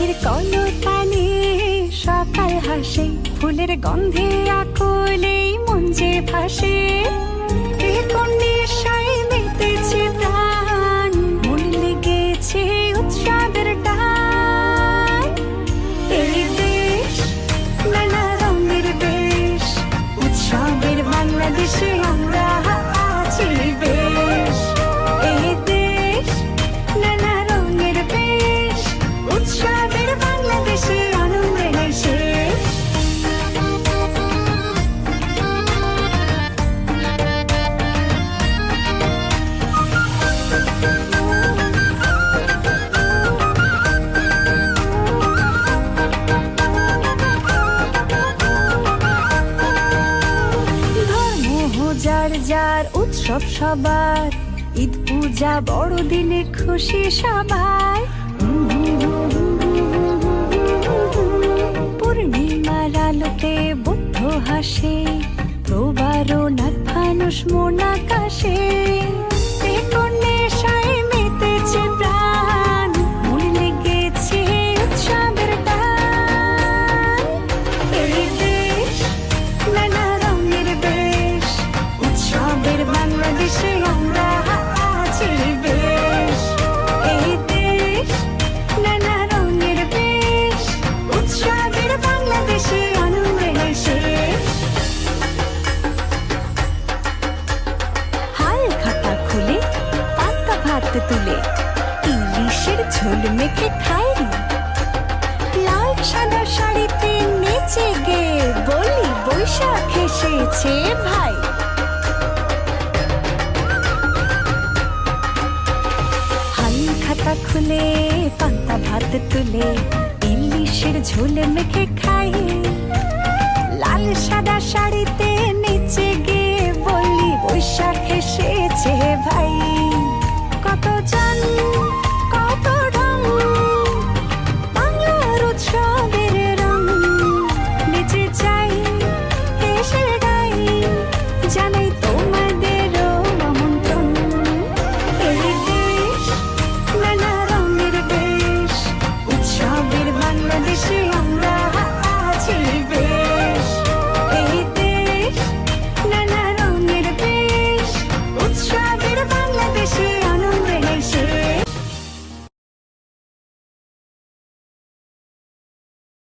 পাখির কলতানে সকাল হাসে ফুলের গন্ধে আকুলেই মন যে ভাসে। কোন যার উৎসব সবার। ঈদ, পূজা, বড়দিনে খুশি সবাই। পূর্ণিমার আলোতে বুদ্ধ হাসে প্রবারণার ফানুষ মন আকাশে। পাতা তুলে ইলিশের ঝোল মেখে খাই। লাল সাদা শাড়িতে নেচে গে বলি বৈশাখ এসেছে ভাই। খাতা খুলে, পান্তা ভাত তুলে ইলিশের ঝোল মেখে খাই। লাল সাদা শাড়িতে নিচে গিয়ে বলি বৈশাখ এসেছে ভাই। কত জন, কত রং বাংলার উৎসবের রং নিচে যাই এসে গাই, জানাই তোমাদেরও আমন্ত্রণ। এই দেশ নানা রঙের দেশ, উৎসবের বাংলাদেশে।